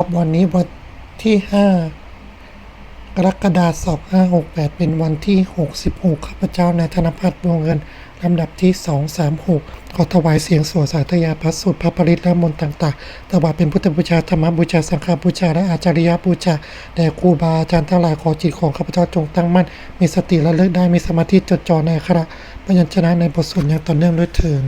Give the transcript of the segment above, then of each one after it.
ครับวันนี้วันที่ห้ากรกฎาคม2568 เป็นวันที่ 66 ข้าพเจ้านายธนพัฒน์วงเงิน ลำดับที่ 236 ขอถวายเสียงสวดสาธยายพระสูตรพระปริตและมนต์ต่างๆ ถวายเป็นพุทธบูชา ธรรมบูชา สังฆบูชา และอาจาริยบูชา แด่ครูบาอาจารย์ทั้งหลายขอจิตของข้าพเจ้าจงตั้งมั่น มีสติและเลิกได้ มีสมาธิจดจ่อในอักขระพยัญชนะในบทสวดอย่างต่อเนื่องด้วยเถิด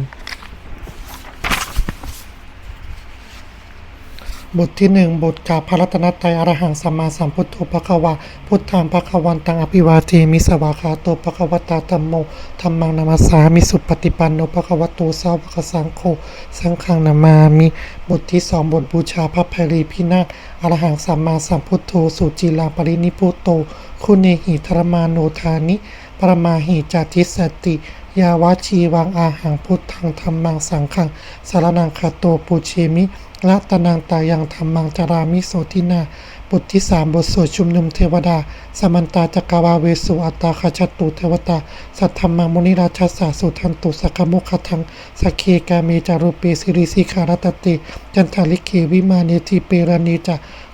บทที่หนึ่งบทกาพระรัตนตรัยอรหังสัมมาสัมพุทโธภควา พุทธังภควันตังอภิวาเทมิสวากขาโตภควตาธัมโมธัมมังนามาสามิสุปฏิปันโนภควโตสาวกสังโฆสังฆังนามามิบทที่สองบทบูชาพระภัยรีพินาศอรหังสัมมาสัมพุทโธสุจิลาปรินิพุโต คุณเนหิธรมาโนทานิ ปรมาหิจาติสติ ยาวาชีวังอาหังพุทธังธรรมังสังฆังสารนังคาโตปุเชมิละตนังตายังธรรมังจารามิโสทินาบทที่สามบทสวดชุมนุมเทวดา สมันตาจักรวาเวสุอัตตาคชตุเทวตา สัทธรรมังมุนิราชสาสุทันตุสักมุขทังสกเคกาเมจารุเปสิริสิขารตติ จันทาลิเควิมาเนติเปรณีจ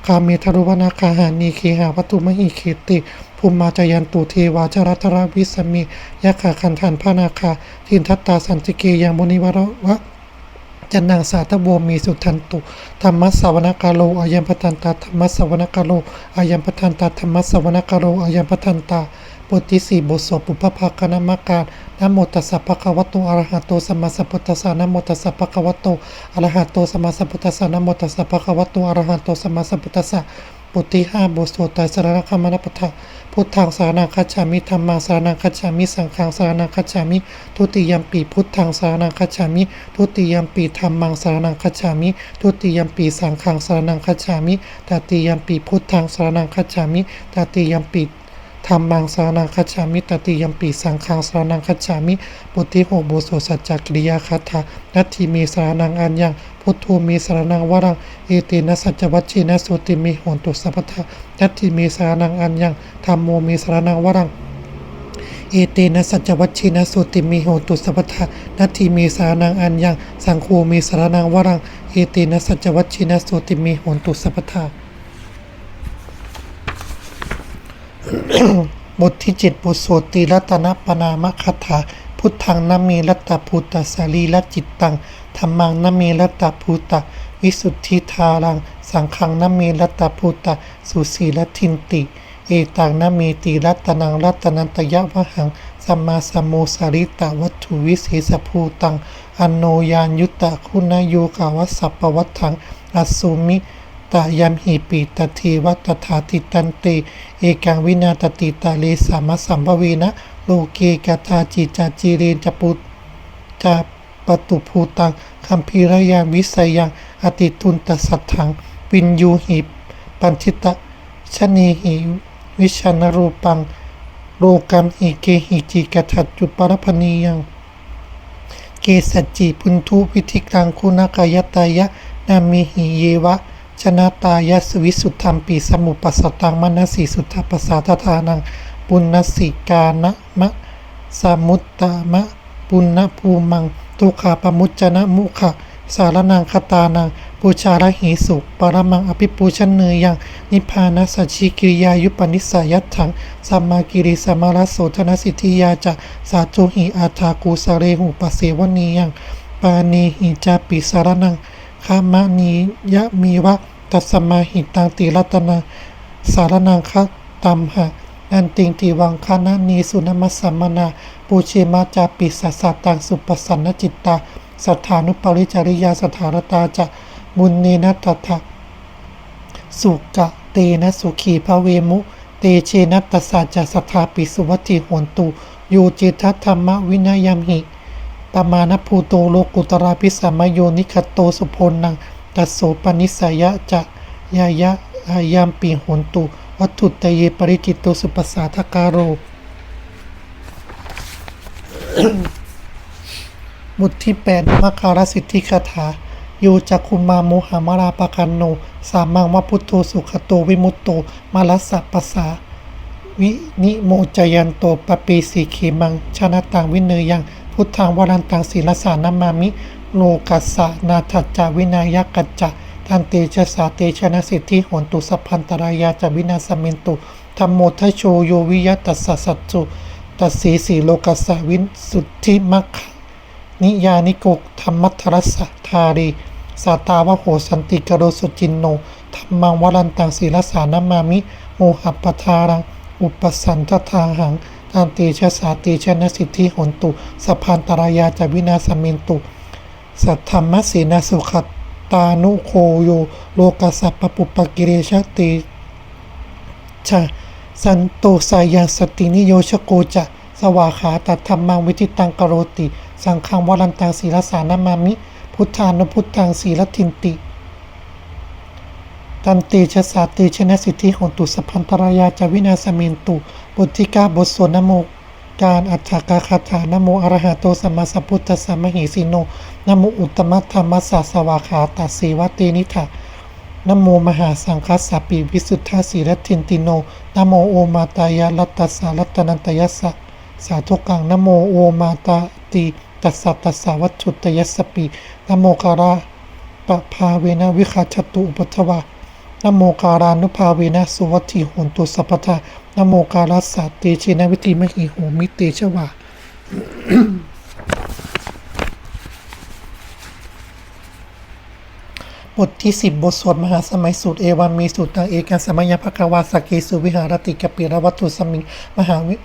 กาเมทรุวนาคาหานีเคหาวัตุมหิเคติ ภูมิมาจยันตุเทวาจรัตรวิสมียะขาคันทันพานาคา ทินทัตตาสันติเกยังมุนิวรวะจันนังสาธโวมีสุทันตุธรรมสวนกาโลอายัมปทันตาธรรมสวนกาโลอายัมปทันตาธรรมสวนกาโลอายัมปทันตาบทที่สี่บทสวดปุพพากนามการนโมตัสสะภะคะวะโตอะระหะโตสัมมาสัมพุทธัสสะนะโมตัสสะภะคะวะโตอะระหะโตสัมมาสัมพุทธัสสะนะโมตัสสะภะคะวะโตอะระหะโตสัมมาสัมพุทธัสสะ บทที่ห้าบทสวดไตรสรณคมนปทะพุทธังสารนังคัจฉามิธรรมังสารนังคัจฉามิสังฆังสารนังคัจฉามิ ทุติยมปีพุทธังสารนังคัจฉามิ ทุติยมปีธรรมังสารนังคัจฉามิ ทุติยมปีสังฆังสารนังคัจฉามิตติยมปีพุทธังสารนังคัจฉามิตติยมปีธรรมังสารนังคัจฉามิตติยมปีสังฆังสารนังคัจฉามิบทที่หกบทสวดสัจจกิริยาคาถานัตถิมีสารนังอันยัง พุทโธมีสารนังวรังเอเตนะสัจวัชชีนะสุติมีโหนตุสัพพทานัตถิมีสารนังอันยังธรรมโมมีสารนังวรังเอเตนะสัจวัชชินะสุติมีโหตุสัพพทานัตถิมีสารนังอันยังสังโฆมีสารนังวรังเอเตนะสัจวัชชินะสุติมีโหตุสัพพทาบทที่เจ็ดบทสวดตีรัตนปนามคาถาพุทธังนามีรัตตภูตสารีละจิตตัง ธรรมังนามีรัตตภูตะ วิสุทธิธารัง สังขังนามีรัตตภูตะ สุสีละทินติ เอตังนามีติรัตนังรัตนันตยะวะหังสัมมาสัมโมสาริตะวัตถุวิเศษภูตัง อโนยานยุตตะคุณโยกาวัสสัพปวัตถังอสุมิตายัมหิปีตทีวัตถาติตันเตเอกังวินาตติตาเลสามัสสัมภเวนะ โลเกกตาจิจาจีเรนจปุตจา ปตุภูตังคัมภีรยังวิสัยยังอติตุนตสัทธัง วินยูหิปัญชิตะชนีหิวิชานรูปัง โลกัมหิเกหิจิกทัจจุปรพณียัง เกสัจจิพุนทุวิธิกังคุณกายตายะนามิหิเยวะ ชนะตายะสวิสุทธัมปีสมุปสสตังมนสีสุทธปสาทานังปุณณสิกานะมะสมุตตามะ ปุณณภูมังตุขาปมุจจนะมุขะสารนังคตานังปูชาระหิสุปรมังอภิปูชันเนยัง นิพานัสชิกิริยายุปนิสายัตถังสัมมากิริสัมารัสโสธนสิทธิยาจะสาธุหิอาทากูสเรหุปเสวนียัง ปานีหิจาปิสารนังขามะนียะมีวะตัสสมาหิตังติรัตนาสารนังคะตัมหะ นันติงติวังคานานีสุนมัสสัมมนาปูเชมาจาปิสัสสะตังสุปสันนจิตตาสัทธานุปริจริยาสถารตาจะบุญเนนะตัทธะสุกะเตนะสุขีภเวมุ เตเชนะตัสสะจะสถาปิสุวัตถิโหนตุโยเจทัธรรมวินัยมหิปมาณภูโตโลกุตราพิสัมมโยนิคตโตสุพลนังตัสโสปนิสยะจะยายะอายามปีหนตุ วัตถุตเยปริจิตโตสุปัสสาทการโรบทที่8มคารสิทธิคาถาโยจักคุมาโมหามาราปะคันโน สามังวพุทโธสุขโตวิมุตโตมาลัสสะปสสาวินิโมจยันโตปปีสีเขมังชนะตังวินเนยัง พุทธังวรันตังศีลสานามามิ โลกัสสะนาทัจจาวินายกัจจะ อันเตชะสาเตชะสิทธิหนตุสัพพันตรายาจวินาสเมนตุธรรมโมทโชโยวิยตัสสะสัจจุตัสสีสีโลกัสสวินสุทธิมัคนิยานิโกธรรมัทรสสะทารีสาตาวะโหสันติกโรสุจินโนธรรมังวรันตังศีลสานามามิโมหัปปทารังอุปสันทธาหังอันเตชะสาเตชะสิทธิหนตุสัพพันตรายาจวินาสเมนตุ สัทธรรมสีนาสุขต ตานุโคโยโลกัสสะปปุปปกิเรชติชะสันโตสายันสตินิโยชโกจะ สวาขาตัดธรรมังวิทิตังกโรติ สังฆังวรันตังศีลสานามามิ พุทธานุพุทธังศีลทินติตันติชะสาติชนะสิทธิโหนตุสัพพันตรายาจวินาสเมนตุบทที่เก้าบทสวดนโม การอัจฉกาคาถานโมอรหะโตสัมมาสัพพุทธัสสะมหิสิโนนโมอุตตมะธรรมสสะสวาขาตัสสีวตินิทะนโมมหาสังคัสสปิวิสุทธาสีรทินติโนนโมโอมาตายาลัตตสสะรัตนันตยัสสะสาธุกังนโมโอมาตาติตัสสะตัสสะวัตถุตยัสสปินโมการาปะภาเวนะวิคาชตุอุปทวานโมการานุภาเวนะสุวัติโหนตุสัพพทา นโมการัสสะเตชินวิธีมหิโหมิเตชวาบทที่สิบบทสวดมหาสมัยสูตรเอวันมีสูตรตังเอกันสมัยภควาสกเกสุวิหารติกปิรวัตถุสมิงมหาวิ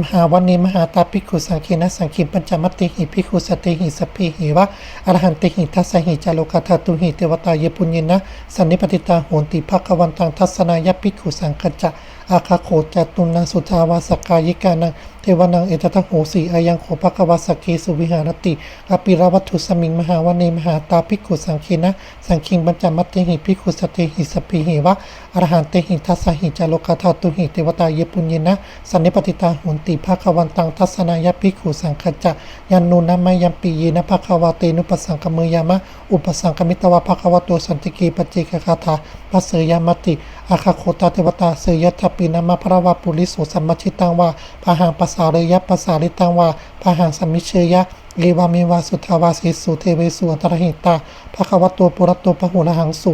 มหาวันนี้มหาตาภิกขุสังคีนะสังคีปัญจมัติหิภิกขุสติหิสพพิหิวะอรหันติหิทัสสหิจาโลกาธาตุหิเทวตาเยปุญญนะสันนิปติตาโหนติภควันตังทัศนายภิกขุสังคจะอาคาโขจตุนังสุทาวาสกายิกานังเทวนังเอตทังโหสีอายังโขภควาสเกสุวิหารติอปิรวัตถุสมิงมหาวันนี้มหาตาภิกขุสังคีนะ สังคีปัญจมัตติหิภิกขุสตติหิสพพิหิวะอรหันเตหิทัสหิจาโลกาธาตุหิเทวตาเยปุญญนะ สันนิปติตาโหนติภควันตังทัศนายภิกขุสังคจะยันนูนะมยัมปีเยนะภควาเตนุปสังกมือยามะ อุปสังกมิตวะภควโตสันติกีปจเจกคาถาปัสเสยามติอาคาโคตาเทวตาเสยทัปปินามะพระวาปุริโสสัมมชิตังวาพาหังปัสสาเรยปัสสาริตังวาพาหังสัมมิเชยะเอวามีวาสุทาวาสิสุเทเวสุอัตระหิตาภควัตัวปุรัตตปะหุระหังสุ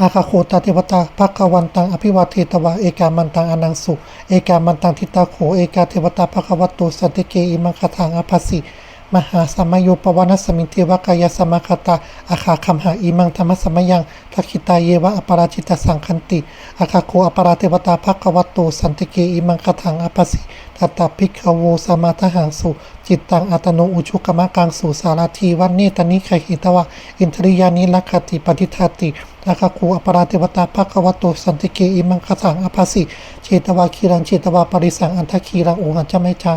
อาคาโคตาเทวตาภควันตังอภิวาเทตวาเอกามันตังอนังสุ เอกามันตังทิตาโข เอกาเทวตาภควตโตสันติเกอิมังคทังอภัสสิ มหาสมโยปวานสมิงเทวกายสมคตาอาคาคัมหาอิมังธรรมสมยังทักิตาเยวะอปราชิตสังคันติอาคาโคอปราเทวตาภควัตโตสันติเกอิมังคทังอภัสสิตตาภิกขโวสมาทหังสุจิตตังอัตโนอุชุกมะกังสุสาราทีวันเนตนิไขหิตวะอินทริยานิลักขติปฏิทาติอาคาคูอปราเทวตาภควโตสันติเกอิมังคทังอภัสสิเจตวาคีรังเจตวาปริสังอันทคีรังโอหันจไม่จา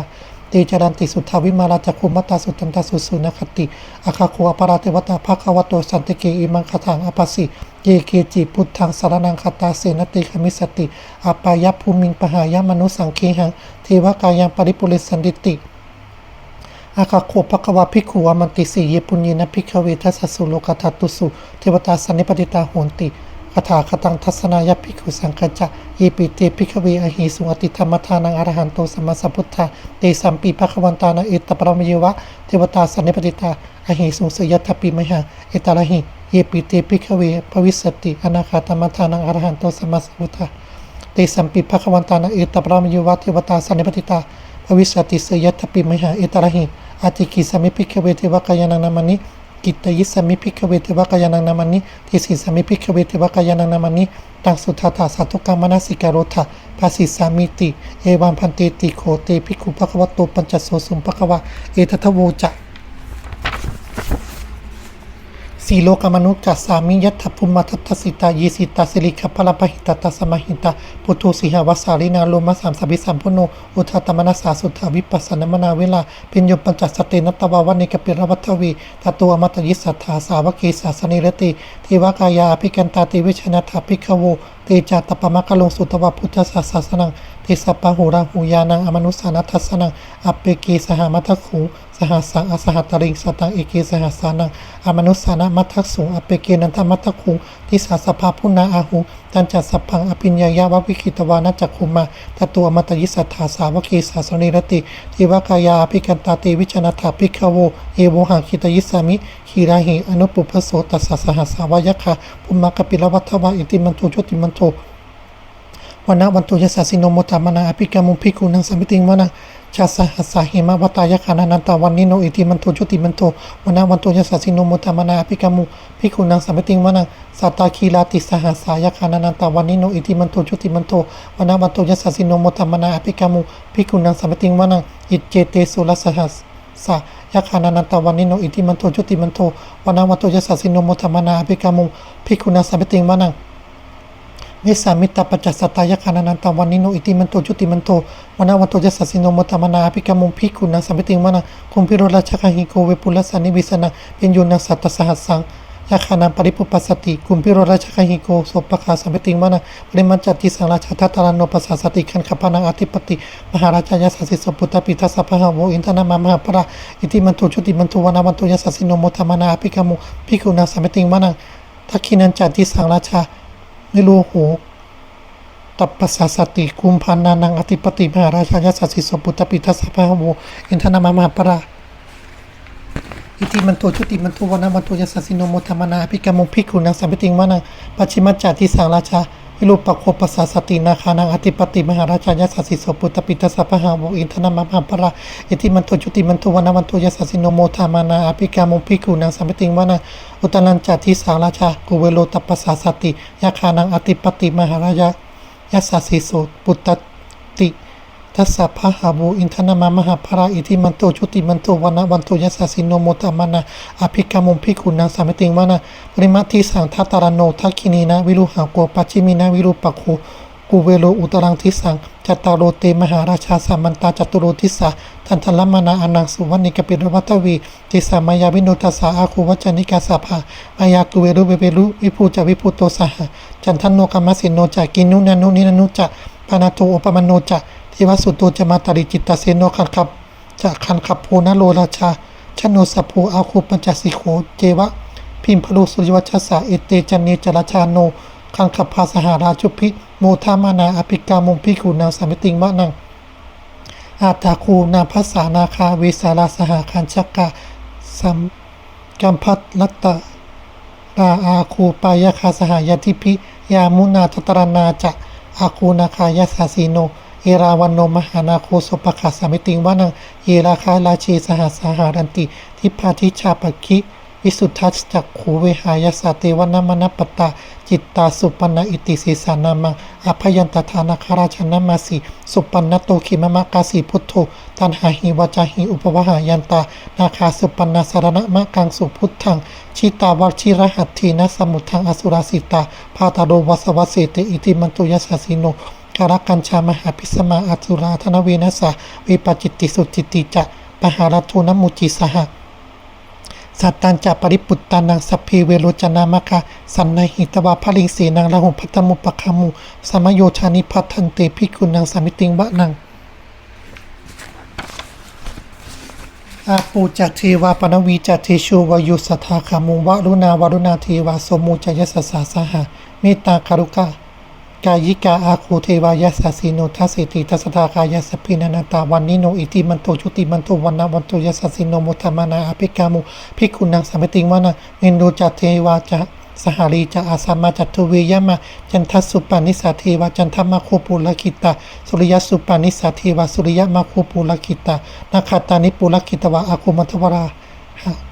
ตจารันติสุทธาวิมาราจักขุมัตตาสุตันตาสุสุนคติอาคาโคอปาราเทวตาภควโตสันติเกอิมังคถังอปัสสิเยเกจิพุทธังสารนังคตาเสนติคมิสติอาปายภูมิงปหายมนุสังเคหังเทวกายังปริปุริสันติติอาคาโคภควาภิกขุวามันติสีเยปุญญนะภิกขเวทัสสสุโลกทัตตุสุเทวตาสันนิปติตาโหนติ คาถาคตังทัศนายภิกขุสังคจะเยปิเตภิกขเวอหิสุอติธรรมทานังอรหันโตสัมมาสัพพุทธาเตสัมปีภควันตานาเอตปรมเยวะเทวตาสันนิปติตาอหิสุสยทปปิมหังเอตระหิเยปิเตภิกขเวภวิสติอนาคาธรรมทานังอรหันโตสัมมาสัพพุทธาเตสัมปีภควันตานาเอตปรมเยวะเทวตาสันนิปติตาภวิสติเสยทปปิมหาเอตระหิอาติกิสมิพิกเวเทวกายานังนามานิ กิตยิสมิพิกเวเทวกายานังนามานิทิสิสมิพิกเวเทวกายานังนามานิตังสุทาตาสัตุกรรมนสิกโรธาภาสิสามิติ เอวัมพันเตติโคเตพิกุปะกวโตปัญจโสสุมภควะเอตทะโวจะ สีโลกมนุษย์กัสสามิยัตถภูมิทัตสิตายีสิตาสิริขพลปหิตตัสสมหิตาปุถุสิหาวสารินาโลมะสามสบิสัมพุโนอุทาตมนัสสาสุทธาวิปัสสนมนาเวลาเป็นโยปัญจสเตนัตตวาวันเนกเปิรวัตวีทัตัวอมตยิสัทธาสาวกีสาสนิรติเทวกายาภิกันตาติวิชนะถาภิกขโวเตจาตปมะกะลงสุตวะพุทธศาสนาติสัพพะหูรังหูยานังอมนุสสานัทัสนังอัปเปกีสหมัทคุงสหัสสังอสหัตตริงสตังเอกีสหัสสานังอมนุสสานะมัททักสุงอัปเปเกนันทมัทคุงทิสาสภาพุนาอาหุงจันจัสสพังอภิญญายาววิคิตวานัจจคุมาตตัวอมตยิสัทธาสาวกีสาสนิรติทิวกายาภิกันตาติวิจนาถาภิกขโวเอโวหังคิตยิสามิขีราหิอนุปุพโสตัสสะสหสาวยคะภุมมะกปิลวัฏวะอิติมันโตโชติมันโต วันนะวันตุยสสสิโนโมตามนาอภิกามุภิกุนังสมิติงวนะชาสหัสสาหิมะวตายะขานานันตาวันนิโนอิติมันโตจุติมันโตวันนะวันตุยสสสิโนโมตามนาอภิกามุภิกขุนังสมิติงวนะสัตตาคีลาติสหัสสายะขานานันตาวันนิโนอิติมันโตจุติมันโตวันนะวันตุยสสสิโนโมตามนาอภิกามุภิกขุนังสมิติงวนะอิจเจเตสุลสหัสสายคานานันตวันนิโนอิติมันโตจุติมันโตวันนาวันโตยสสสิโนมธรรมนาอภิกามุภิกขุนาสัมปติงวานัง มิสามิตาปัจจสตายาคานันตาวันนิโนอิติมันโตจุติมันโตวันาวันโตยสสสิโนมธรรมนาอภิกามุภิกุนาสัมปติงวานังคุมพิโรราชคหิโกเวปุลสานิวิสนาเป็นยุนังสัตตสหัสสังยาคานาปริปุปสสติกุมพิโรราชคหิโกโสปะคาสัมปติงวานะปริมัญจติสังราชทัตตารโนปัสสติขันขปานังอธิปติมหาราชยาสัสสิสปุตตปิทัสสะพะหะโวอินทนามามหาปราอิติมันโตจุติมันโตวนาวันโตยาสัสสิโนมธรรมนาอภิกามุภิกุนาสัมปติงวานังทักขินันจติสังราชา ไม่รู้หูตัปปสสสติกุมพันนานังอธิปติมหาราชายาสัสสิสปุตตปิทัสสะพะโวอินทนามามาปราอิติมันโตชุติมันโตวนามันโตยสสสิโนโมธรรมนาภิกรรมงภิกขุนังสัมปติงวานังปัจฉิมัจจาทิสังราชา วิรูปโคปัสสะสตินาคานังอธิปติมหาราชายสัสสิโสปุตตปิตสสะพะหาโวอินทนามหาปราอิติมันโตชุติมันโตวนามันโตยสสสิโนโมธรรมนาอภิกรรมงภิกุนังสัมปติงวนาอุตนันจัติสังราชากุเวโลตปัสสะสติยาคานังอธิปติมหาราชายสัสสิโสปุตตติ ทัสสะพะหาบูอินทนามามหาภราอิทิมันโตชุติมันโตวันะวันโตยัสสินโนโมตามานะอภิกามุมภิกขุนาสามิติงวานะปริมาทิสังทัตตารโนทักขินีนะวิรุหาโกปัจจิมินะวิรุปักโคกูเวโลอุตรังทิสังจัตตารโรเตมหาราชาสามันตาจัตุโรทิสาทันทลมานาอนังสุวรรณิกปิรวัตวีติสามายาวิโนทัสสาอาคูวัจนิกาสาภามายากุเวรุเวเวรุวิภูจาวิภูโตสหะจันทันโนกามสินโนจากินุนันุนินนุจะปานาโตโอปมันโนจะทิวสุโตจะมาตริจิตตเสโนคันขับจะคันขับโพนโลราชาชโนสภูอาคูปัญจสิโขเจวะ พิมพลูสุริวัชสาเอเตจันเนจราชาโนคังขับภาสหาราชุพิโมทามานาอภิกามงพิคูนาสามิติงมะนังอาตาคูนาภาษานาคาเวสาราสหคันชักกะสัมกัมพัตลัตตาราอาคูปายาคาสหายาทิพิยามุนาตตรนาจะอาคูนาคายาสาสีโน เอราวันโนมหานาโคสุปะคาสามิติงวานังเยราคาราชีสหสหารันติ ทิพาทิชาปคิวิสุทธัสจักขูเวหายาสาเตวนามนปตา จิตตาสุปนนะอิติสีสานามังอภยันตทานาคาราชนามาสีสุปนนโตขิมมะกาสีพุทโธตันหาหิวจาหิอุปวหายันตา นาคาสุปนาสารณะมะกังสุพุทธังชิตาวชิรหัตถีนะสมุทังอสุราสิตาพาตาโดวัสวัสเสเตอิติมันตุยสสสิโน การกัญชามหาพิสมาอัตุราธนเวนัสสะวิปจิตติสุจิตติจะปหารทุนมุจิสหะสัตตัญจะปริปุตตานังสัพเพเวโรจนามะคะสันนหิตวาพลิงเสนังละหุพัตมุปคามุสมโยชานิพัทธันเตภิกขุนังสามิติงวะนังอาปูจักเทวาปนวีจักเทชูวายุสทธาขามุวะรุณาวรุณาเทวาสมุจยสสสาสหะเมตตาคารุกา กายิกาอาคูเทวายสสสิโนทัสสิติทัสทากายสพินันตาวันนิโนอิติมันโตชุติมันโตวันนาวันโตยสสสิโนมุทามานาอภิกามุภิกขุนังสามติวานะเมนโดจักเทวาจะสหารีจะอาสามาจัตุเวยมาจันทสุปานิสาเทวาจันทมาโคปุลกิตาสุริยสุปานิสาเทวาสุริยมาโคปุลกิตานาคาตานิปุลกิตวะอาคุมัทวรา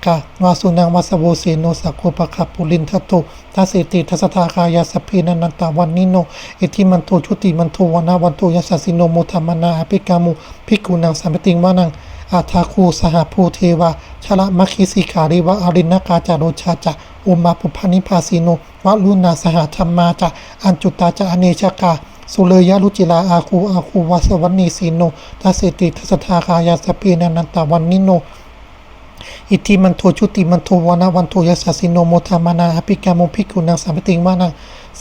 กาวาสุนังวาสโวเสโนสักโคปะคาปุลินทัตโตทัสเสติทัสทาคายาสพเพนันตาวันนิโนอิทิมันโตชุติมันโทวนาวันโตยัสสิโนโมธรรมนาอภิกามุภิกุนังสัมปติงวานังอาทาคูสหภูเทวาชละมัคคิสิขาริวะอรินากาจาโรชาจะอุมาปุพานิพาสิโนวะลุนาสหธรรมาจะอัญจุตาจะอเนชกาสุเลยะรุจิลาอาคูอาคูวาสวันีสีโนทัสเสติทัสทาคายาสพเพนันตาวันนิโน อิทธิมันโทชุติมันโทวานะวันโทยัสสสิโนโมทามานาอภิกามุภิกขุนังสามติงวานัง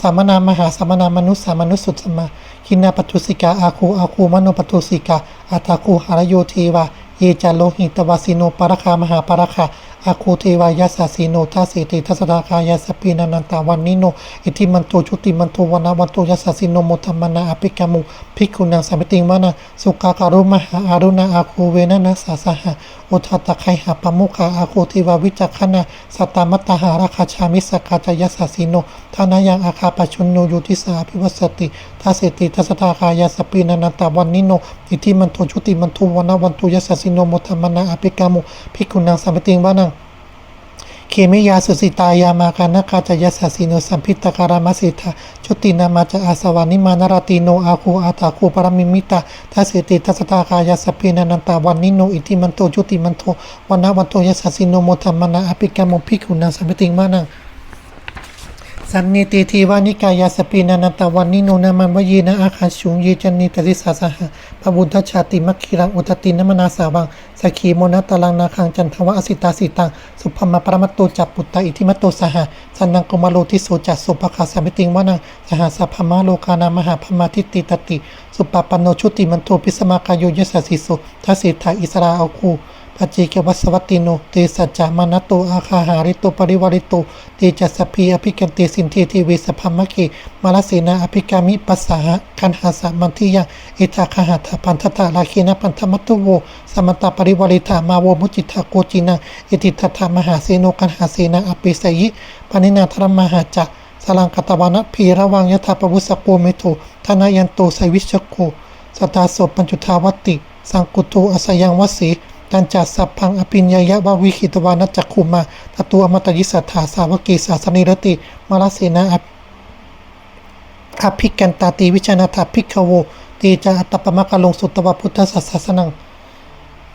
สามนามหาสามนามนุษสามนุษสุดสมมาคินาปทุสิกาอาคูอาคูมโนปทุสิกาอัตาคูหารโยเทวาเยจาโลหิตวาสิโนปรคามหาปรคาอาคูเทวายาสาสีโนทัสเติทัสดาคายาสปีนันตาวันนิโน อิทิมันโตชุติมันโตวนาวันโตยาสาสิโนโมทัมมนาอภิกามุภิกขุนังสัมปติงวานาสุกาการุมหาอารุณาอาคูเวนะนะสาสหะ อุทัตะไคหาปมุขาอาคูเทวาวิจักขณาสัตตมัตตหาราคาชามิสกาจายาสาสิโนทานายังอาคาปชุนโนยุทิสาภิวสติทัสเสติทัสตาคายาสปีนันตาวันนิโนอิทิมันโทชุติมันทุวนาวันทุยาสาสิโนโมทัมมนาอภิกามุภิกขุนังสัมปติงวานัง เคมยาสุสิตายามากานาคาจายาสสิโนสัมพิตการามสิทาชุตินามาจาอาสวานิมานารติโนอาคูอาตาคูปรมิมิตาทัสสติทัสตาคายาสปีนันตาวันนิโนอิติมันโตชุติมันโตวันนาวันโตยาสสิโนโมทัมมนาอภิกรรมภิกขุนางสัมปติงมานัง สันนิติทีวานิกายาสปีนันตวันนิโนนามันวยีนะอาคาชุงเยจันนิตริสาสหะพระบุตรชาติมัคคิรังอุตตินมนาสาวังสกขีโมนัตลังนาคังจันทวะอสิตาสิตังสุภมาปรมัตโตจับปุตตะอิทิมัตโตสหะสันนังกมโลทิโสจัสสุปคาสามิติงวานังสหสัพพมะโลกานามหาพมาทิติตติ สุปปปโนชุติมันโทปิสมากายโยยสสสิสุทัสสิทาอิสราเอาคู ปัจเกวัสวัตติโนเตสัจจามานะโตอาคาหาริโตปริวาริตเตจัสสพีอภิกันเตสินทเทเวสพพมะเกมาลเสนาอภิกามิปัสสหะคันหาสามันทิยังเอตาคหาทาพันธตาลาเคนะพันธมัตตุโวสมตตาปริวาริธามาโวมุจิตาโกจินังเอติทัตถามหาเสโนกันหาเสนาอปิสยิปนินาธรมหาจักสลังกตวานะพีระวังยถาปวุสโกเมโตธนายันโตไสวิชโกสตาโสปัญจุทาวติ สังกุโตอสยังวสี ตันจัสสัพพังอภิญญายะวะวิคิตวานัจจคุมาตตุอมตยิสัทธาสาวกีสาสนิรติมาลเสนาอภิกันตาติวิชนาถาภิกขโวเตจาอัตปมะกะลงสุตตวพุทธศาสนัง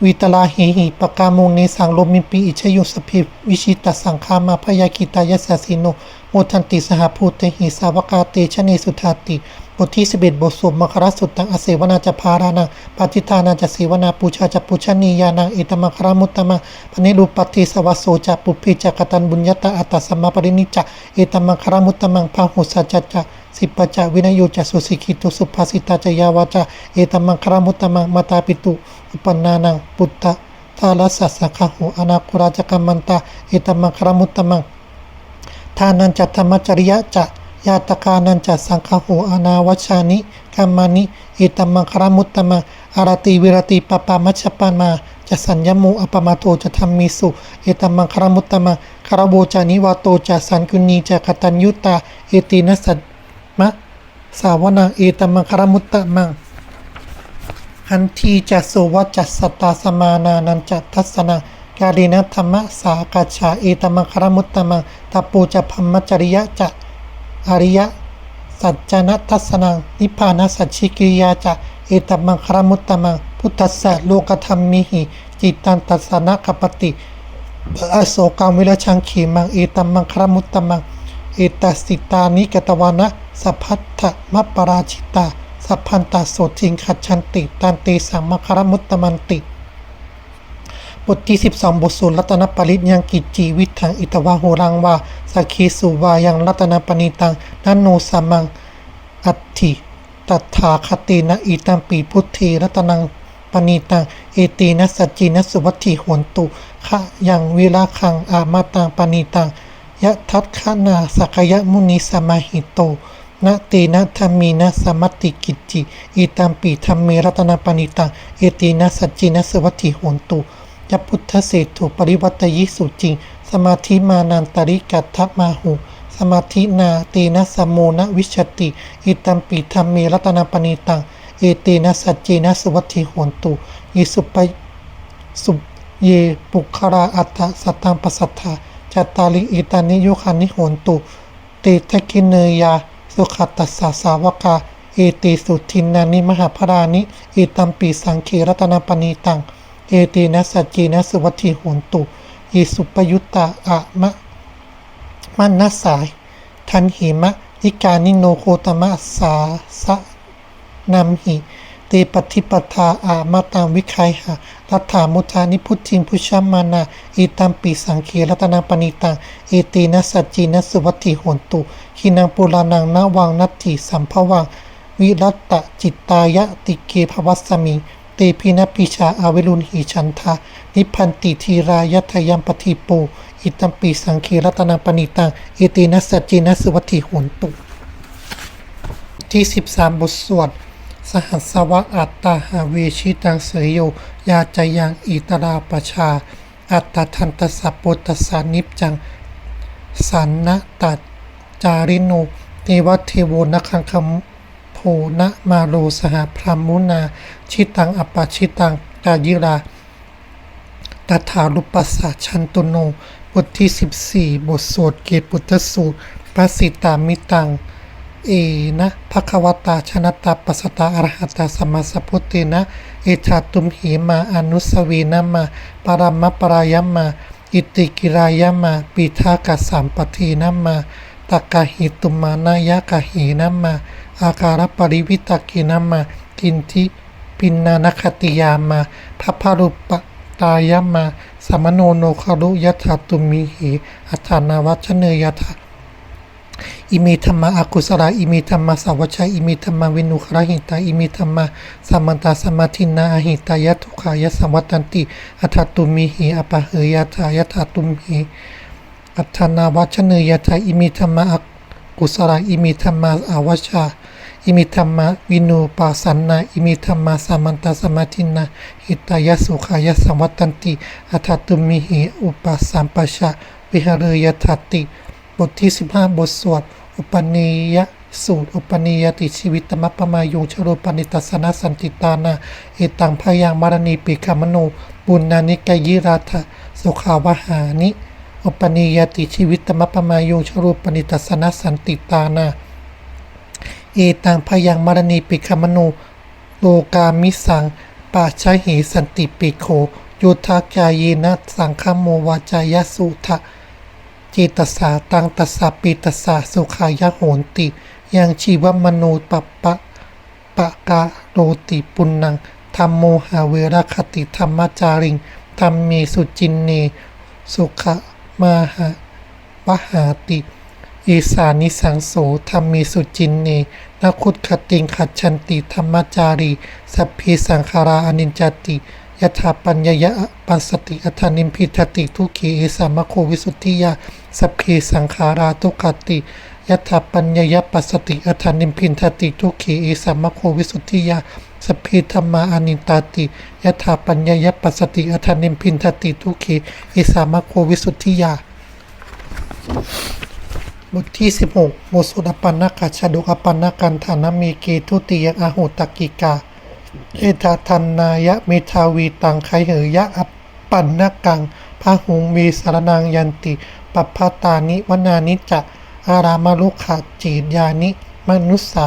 วิตลาหิหิปกามุงเนสังโลมินปีอิชยุสภิวิชิตสังคามาพยาคิตายสสสิโนโมทันติสหภูเตหิสาวกาเตชะเนสุทาติ บทที่ 11 บทสวดมครสุตตังอเสวนาจะพารานังปฏิทานาจะเสวนาปูชาจะปูชนียานังเอตมครมุตตมะปนิรูปฏิสวัสโสจะปุพิจักตันบุญญตาอัตสัมมาปรินิจจะเอตมครมุตตมังพาหุสัจจะสิปจจวินโยจะสุสิกิตุสุภาสิตาจยาวาจาเอตมังครมุตตมังมาตาปิตุอุปนานังปุตตะทาลสัสสะคหุอนาคุราจกัมมันตาเอตมังครมุตตมังทานันจัตธรรมจริยะจะ ยาตกานันจัตสังฆโหอนาวชานิกัมมานิเอตัมมังคารมุตตมังอารติวิรติปปามัชฌปามาจะสัญญมูอปมาโตจะธรรมิสุเอตัมมังคารมุตตมังคารโบจานิวาโตจะสันกุณีจะกตัญยุตา เอตินัสสมะสาวนังเอตัมมังคารมุตตมังหันทีจะสุวัจสตตาสมานานันจะทัสสนะกาลินธรรมะสากาชาเอตมังคารมุตตมังตปูจะพัมมจริยะจะ อริยะสัจจนะทัสสนังนิพพานสัจฉิกิยาจะเอตมังคารมุตตมัง พุทธัสสะโลกธรรมมิหิจิตตันตัสนะกปติอโศกังวิรชังขีมังเอตมังคารมุตตมังเอตัสิตานิกตวานะสัพพัทธมปปราชิตา สัพพันตาโสทิงขัดชันติตันติสัมมคารมุตตมันติ บทที่ 12 บทสูตรรัตนปริตยังกิจจีวิถังอิตวาโหรังวาสักีสุวายังรัตนปณิตังนันโนสัมมัง อัตถิตัถาคตินะอิตัมปีพุทธีรัตนังปณิตัง เอตีนะสัจจินะสุวัตถิโหนตุขะยังวิลาคังอามาตังปณิตังยะทัตขนาสักยะมุนิสมาหิโตนะเตนะธรรมีนะสมัตติกิจจิอิตัมปีธรรมเมรัตนปณิตัง เอตีนะสัจจินะสุวัตถิโหนตุ ยะพุทธเศรษฐุปริวัตยิสุจริง สมาธิมานันตริกัตถมาหุสมาธินาเตนะสมโมนะวิชติ อิตัมปิธรรมเมรัตนปณิตัง เอเตนะสัจเจนะสวัตถิโหนตุยิสุปสุเยปุคราอัตตสัตตังปสัทธาจัตตาลิอิตานิโยคานิโหนตุเตทกินเนยา สุขตัสสาสาวกาเอติสุทินนานิมหาพรานิเอตัมปีสังคีรัตนปณิตัง เอเตนะสัจเจนะสุวัตถิโหนตุยิสุปยุตตาอะมะมันนัสสาย ทันหิมะนิกานิโนโคตมะสาสะนัมหิเตปฏิปทาอามาตังวิคัยหะรัฐามุทานิพุทธิงพุชมานาอิตัมปิสังเครัตนาปณิตังเอตีนัสจีนัสสวัตถิโหนตุขีนังปุรานังนาวังนัตถิสัมภวัง วิรัตตจิตตายะติเกภวัสมิ เตพินปิชาอาเวลุนหิชันทา นิพพันติทีรายัทยัมปฏิโปอิตัมปิสังคีรัตนาปณิตังเอตินัสจีนัสสวัตถิโหนตุ ที่ 13 บทสวด สหัสวะอัตตาหาเวชิตังเสยโย ยาจยังอิตราปชา อัตตทันตสัพปุตสานิจจัง สันนะตัดจาริโนเทวเทโวนัคังคำโพนะมาโรสหพรหมุนา ชิตังอปปชิตังกายิราตถาลุปัสสะชันตุโนบทที่ 14 บทสวดเกตปุตตสูตรพระสิตามิตัง เอนะภควตาชนะตาปัสตาอรหัตตาสมาสัพพุทเตนะ เอชาตุมหีมาอนุสวีนามาปรามปรายมา อิติกิรายมาปีทากสามปทีนามาตากาหิตุมานายะกะหีนามาอาการปริวิตากินามากินทิ ปินนานคติยามาทัพพรุปตายมาสมโนโนคารุยถาตุมิหิอัฏฐานาวัชเนยถาอิมิธรรมะอากุศลาอิมิธรรมะสาวชัยอิมิธรรมะวินุขรหิตาอิมิธรรมะสมันตาสมาธินาอหิตายะทุขายะสวัตันติอัฏฐตุมิหิอปะเหยะทายะถาตุมิหิอัฏฐนาวัชเนยะทาอิมิธรรมะอากุศลาอิมิธรรมะอาวชา อิมิธรรมะวินูปัสสันนาอิมิธรรมะสัมมันตาสมาธินาหิตายสุขายสัมวัตันติอัฏฐตุมิหิอุปสัมปชาวิหเรยทัตติ บทที่ 15 บทสวด อุปนิยสูตร อุปนิยติชีวิตมปปมายุงชโรปนิตัสนสันติตานาเอตังพยังมารณีปิกามโนบุญนานิกายิราธสุขาวหานิ อุปนิยติชีวิตมปปมายุงชโรปนิตัสสนสันติตานา เอตังพยังมารณีปิคมโนโลกามิสังปาชหิสันติปิโคยุทธากายเยนะสังคโมวาจายสุทะจิตสาตังตสสะปิตสสะสุขายะโหนติ ยังชีวมโนปปปะปะกะโรติปุณนังธรรมโมหาเวรคติธรรมจาริงธรรมเมสุจินเน สุขมาหาวหาติ อีสานิสังโสธรรมเมสุจินเนนคุตขติงขัดชันติธรรมจารีสัพพีสังขาราอนิจจติยถาปัญญยะปัสสติอัฏนิมพิทติทุกขีเอสามะโควิสุทธิยาสัพพีสังขาราทุกติยถาปัญญยปัสสติอัฏนิมพินทติทุกขีเอสามะโควิสุทธิยาสัพพีธรรมาอนินตาติยถาปัญญยปัสสติอัฏนิมพินทติทุกขีเอสามะโควิสุทธิยา บทที่ 16โมสุดปันนาคาชาดุอปันนากันฐานามีเกทุติยอาหุตกิกา เอตาทันนายะเมทาวีตังไคเหยะอปันนากังพาหุงมีสารนางยันติปัปพตานิวนานิจะ อารามาลุขาจีดยานิ มนุสสา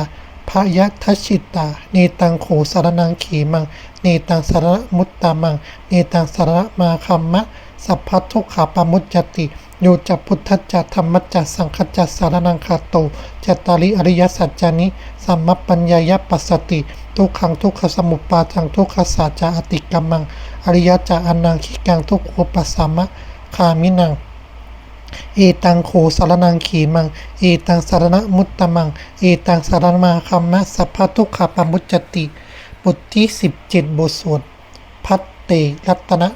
พยทัชชิตา เนตังโขสารนังขีมัง เนตังสารมุตตามัง เนตังสารมาคัมมะ สัพพทุกขาปมุจจติ โยจักพุทธจักธรรมจักสังคจักสารนังคาโตจตาริอริยสัจจานิสัมมปัญญายปัสสติ ทุกขังทุกขสมุปปาทังทุกขสัจจะอติกัมมัง อริยจาอนังขิกังทุกขุปัสสามะคามินังเอตังโขสารนังขีมัง เอตังสารณมุตตมัง เอตังสารมาคัมมะสัพพทุกขปามุจจติ บทที่17บทสวดพัตเตรัตนะ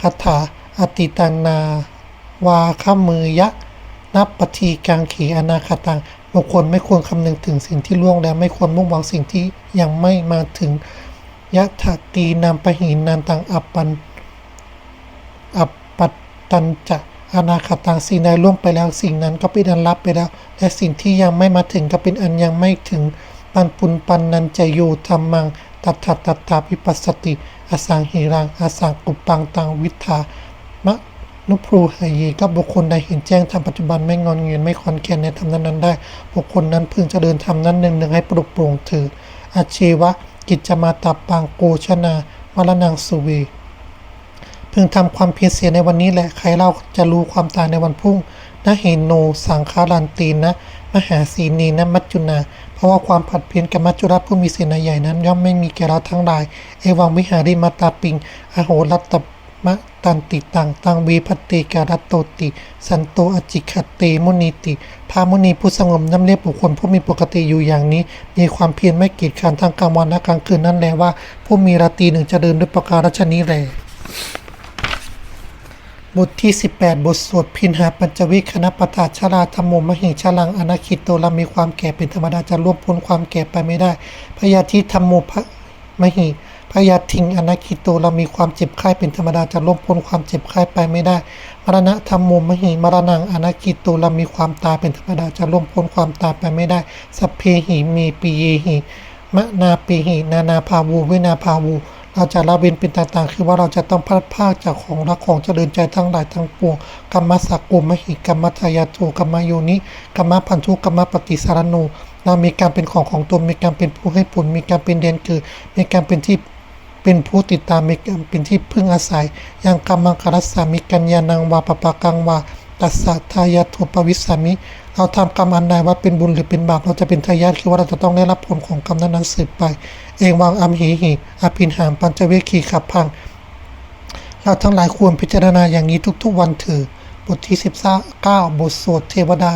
คาถาอติตังนา วาขมือยะ นับปทีกังขีอนาคตังบุคคลไม่ควรคำนึงถึงสิ่งที่ล่วงแล้วไม่ควรมุ่งหวังสิ่งที่ยังไม่มาถึงยะถาตีนามปหินันตังอัปปันอัปปัตตันจะอนาคตังสิ่งใดล่วงไปแล้วสิ่งนั้นก็เป็นอันลับไปแล้ว และสิ่งที่ยังไม่มาถึงก็เป็นอันยังไม่ถึงปันปุนปันนันจะอยู่ธรรมังตัทธตัตตาปิปัสสติ อสังหิรังอสังกุปปังตังวิทามะ นุพรูหายกับบุคคลใดเห็นแจ้งทำปัจจุบันไม่งอนเงียนไม่คอนแคนในธรรมนั้นๆได้ บุคคลนั้นพึงเจะเดินธรรมนั้นหนึ่งหนึ่งให้ปลุกปลงถิดอาชีวะ กิจจมาตาปังโกชนามรนังสุเวพึงทำความเพียรเสียในวันนี้แหละใครเล่าจะรู้ความตายในวันพรุ่งนะเห็นโน สังขารันตีนนะมหาศีนีนะมัจจุนา เพราะว่าความผัดเพี้ยนกับมัจจุราชผู้มีเสนาใหญ่นั้น ย่อมไม่มีแก่เราทั้งหลาย เอวังวิหาริมาตาปิง อโหรัตต มะตันติตังตังวีพัตติการัตโตติ สันโตอจิคตเตมุนีติพามุนีผู้สงบน้ำเรียบบุคคลผู้มีปกติอยู่อย่างนี้ มีความเพียรไม่กีดขันทางกลางวันและกลางคืนนั่นแหละว่า ผู้มีราตรีหนึ่งจะเดินด้วยประการฉนี้แหละบทที่ 18 บทสวดพินหาปัญจวิคณปตาชราธรรมโมมหิชลังอนาคิตโตเรามีความแก่เป็นธรรมดาจะล่วงพ้นความแก่ไปไม่ได้พยาธิธรรมโมพะมหิ ยาทิงอนาคิตโตเรามีความเจ็บไข้เป็นธรรมดาจะล่วงพ้นความเจ็บไข้ไปไม่ได้มรณะธรรมโมมหิมรณังอนาคิตโตเรามีความตายเป็นธรรมดาจะล่วงพ้นความตายไปไม่ได้สัพเพหิมีปีเยหิมะนาปีหินานาภาวูเวนาภาวูเราจะละเว้นเป็นต่างๆ คือว่าเราจะต้องพลัดพรากจากของรักของเจริญใจทั้งหลายทั้งปวงกรรมสักกุมหิกรรมทายาโทกรรมโยนิกรรมพันธุกรรมปฏิสารโนเรามีการเป็นของของตนมีการเป็นผู้ให้ผลมีการเป็นเดนเกิดมีการเป็นที่ เป็นผู้ติดตามมีการเป็นที่พึ่งอาศัยอย่างกรรมังคารสามิกัญญานังวาปปะกังวาตัสสะทายาโทปวิสามิ เราทำกรรมอันใดว่าเป็นบุญหรือเป็นบาป เราจะเป็นทายาทคือว่าเราจะต้องได้รับผลของกรรมนั้นๆสืบไป เองวางอัมหีหิอภินหามปัญจเวคีขับพัง เราทั้งหลายควรพิจารณาอย่างนี้ทุกๆวันเถือบทที่19บทสวดเทวดา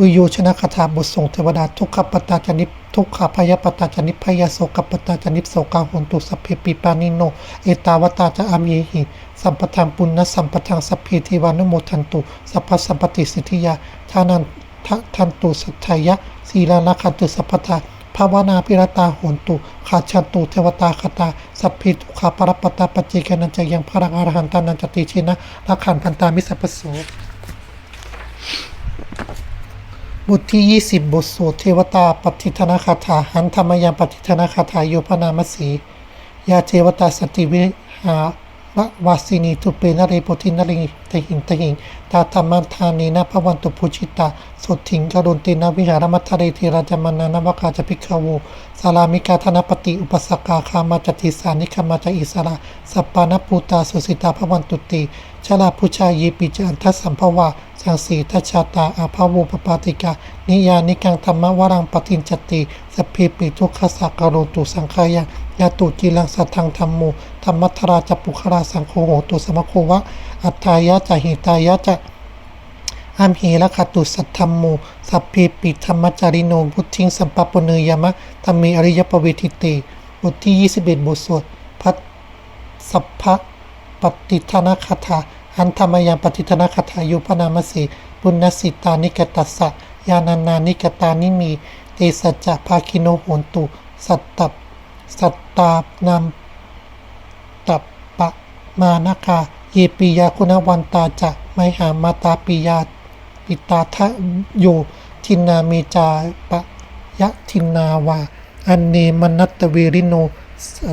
วิโยชนะคาถาบทส่งเทวดาทุกขปตาจนิป ทุกขพยาปตาจนิพพยโสกปตาจนิโสกาหุนตุสัพเพปิปานิโน เอตาวตาจะอามีหิ สัมปทานปุณณสัมปทานสัพเพทิวานุโมทันตุ สัพพสัมปติสิทธิยาทานันทันตุสัทธายะศีลานาคันตุสัพพทาภาวนาพิรตาโหนตุขาชันตุเทวตาคตาสัพพิทุขาปรปตาปจเจกนันจะยังพระังอรหันตานันจติชินะรักขันพันตามิสัพพโส บทที่ 20 บทสวดเทวตาปฏิทนาคาถาหันธรรมยามปฏิทนาคาถาโยพนามสียาเทวตาสติวิหารวาสินีทุเปนเรโปทินริงตหิงตหิงตาธรรมันธานีนาพวันตุพุชิตาสดถิงกรุณตินาวิหารมัทเรธิราจมานานวกาจพิกขโวสารามิกาธนปฏิอุปสกาคามาจติสานิคามาจอิสระสัปปานปูตาสุสิตาพวันตุติ ชลาพุชายเยปิจันทสัมภวาสังสีทัชชาตาอาภาวูปปาติกา นิยานิกังธรรมวรังปฏินจติสพเพปิทุกขสักโรตุสังขายายาตุจิลังสัทังธรรมโมธรรมัทราจปุคราสังโฆโหตุสมโควะ อัตตายะจะหิตายะจะอัมเหระคตุสัทธรรมโมสัพเพปิธรรมจาริโนพุทธิงสัมปปเนยมะธรรมีอริยปเวทิเตบทที่ 21บทสวดพัทสัพพะ ปฏิทนาคาถาอันธรรมยังปฏิทนาคาถายุพนามสีปุณณสิตานิกตัสสะยานานานิกตานิมีเตสัจจะภาคิโนโหนตุ สัตตับสัตตานามตัปปะมานาคาเยปิยาคุณวันตาจะไมหามาตาปิยาปิตาทะโยทินามีจาปะยะทินาวา อันเนมนัตเวริโนสั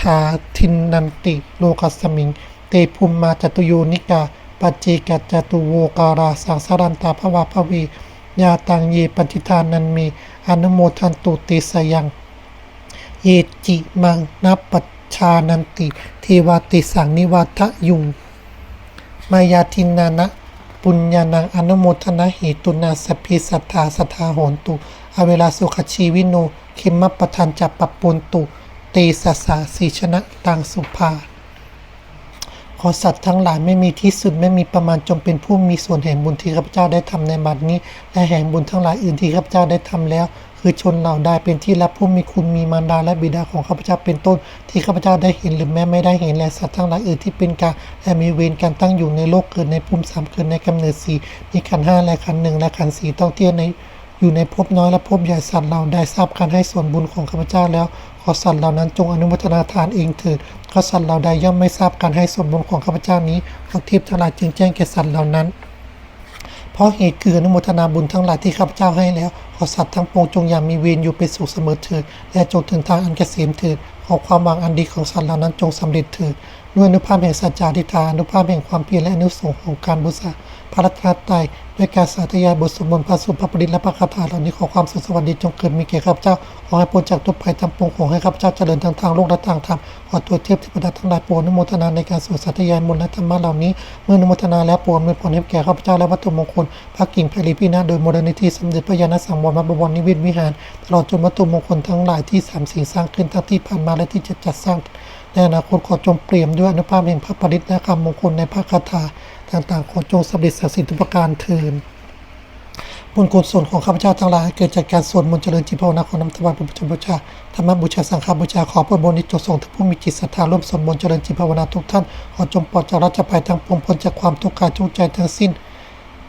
ทธาทินนันติโลกัสมิง เตภูมิมาจตุโยนิกาปัจเจกจตุโวการาสังสารันตาภวาภวียาตังเยปฏิทานันเมอนุโมทันตุเตสยัง เยจิมังนับปัจชานันติเทวติสังนิวัตยุง มายาทินนานะปุญญานังอนุโมทนาเหตุนาสพิสัทธาสัทธาโหนตุ อเวลาสุขชีวิโนเขมมปทานจับปปปุนตุ เตสสาสีชนะตังสุภา ขอสัตว์ทั้งหลายไม่มีที่สุดไม่มีประมาณจงเป็นผู้มีส่วนแห่งบุญที่ข้าพเจ้าได้ทำในบัดนี้ และแห่งบุญทั้งหลายอื่นที่ข้าพเจ้าได้ทำแล้ว คือชนเหล่าใดเป็นที่รับผู้มีคุณมีมารดาและบิดาของข้าพเจ้าเป็นต้น ที่ข้าพเจ้าได้เห็นหรือแม้ไม่ได้เห็นและสัตว์ทั้งหลายอื่นที่เป็นกาและมีเวรการตั้งอยู่ในโลกเกิดในภูมิสามเกิดในกำเนิดสี่มีขันห้าและขันหนึ่งและขันสี่ต้องเที่ยในอยู่ในภพน้อยและภพใหญ่สัตว์เราได้ทราบการให้ส่วนบุญของข้าพเจ้าแล้ว ขอสัตว์เหล่านั้นจงอนุโมทนาทานเองเถิดขอสัตว์เหล่าใดย่อมไม่ทราบการให้ส่วนบุญของข้าพเจ้านี้ขอเทพทั้งหลายจึงแจ้งแก่สัตว์เหล่านั้น เพราะเหตุคืออนุโมทนาบุญทั้งหลายที่ข้าพเจ้าให้แล้ว ขอสัตว์ทั้งปวงจงอย่ามีเวรอยู่เป็นสุขเสมอเถิดและจงถึงทางอันเกษมเถิดขอความหวังอันดีของสัตว์เหล่านั้นจงสำเร็จเถิดด้วยอนุภาพแห่งสัจจาธิฐานอนุภาพแห่งความเพียรและอนุสงส์ของการบูชา พระรัตนตรัยด้วยการสาธยายบทสวดมนต์พระสุภาพปริตและพระคาถาเหล่านี้ขอความสุขสวัสดีจงเกิดมีแก่ข้าพเจ้า ขอให้พ้นจากทุกภัยทั้งปวงขอให้ข้าพเจ้าเจริญทั้งทางโลกและทางธรรม ขอตัวเทพเทวดาทั้งหลายปรดอนุโมทนาในการสวดสาธยายมนต์และธรรมะเหล่านี้ เมื่อนุโมทนาแล้วโปรดอำนผลให้แก่ข้าพเจ้าและวัตถุมงคลพระกิ่งไพรีพินาโดยมูลนิธิสมเด็จพระยาณสังวรวัดบวรนิเวศวิหารตลอดจนวัตถุมงคลทั้งหลายที่สามสิ่งสร้างขึ้นทั้งที่ผ่านมาและที่จะจัดสร้างในอนาคตขอจงเปลี่ยมด้วยอนุภาพแห่งพระปริตและคำมงคลในพระคาถา การต่างขอจงสำเร็จสักดิ์สิทธุประการเทินบุญกุศลของข้าพเจ้าทั้งหลายเกิดจากการสวดมนต์เจริญจิตภาวนาของน้ำถวายเป็นประจำบูชาธรรมบูชาสังฆบูชาขอพระบุญนี้จงส่งถึงผู้มีจิตศรัทธาร่วมสวดมนต์เจริญจิตภาวนาทุกท่านขอจงปลอดจากราชภัยทั้งปวงพ้นจากความทุกข์กายทุกข์ใจทั้งสิ้น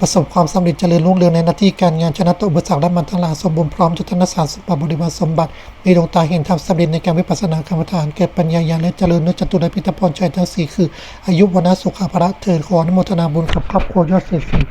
ประสบความสำเร็จเจริญรุ่งเรืองในหน้าที่การงานชนะต่ออุปสรรคและมันทลาสมบูรณ์พร้อมจุตนสารสมบัติบริวารสมบัติมีดวงตาเห็นธรรมสำเร็จในการวิปัสสนากรรมฐานเกิดปัญญาญาณและเจริญนุจตุรพิทพรชัยทั้งสี่คือ อายุวนะสุขภาระเถิดขออนุโมทนาบุญกับครอบครัวยอดเศรษฐี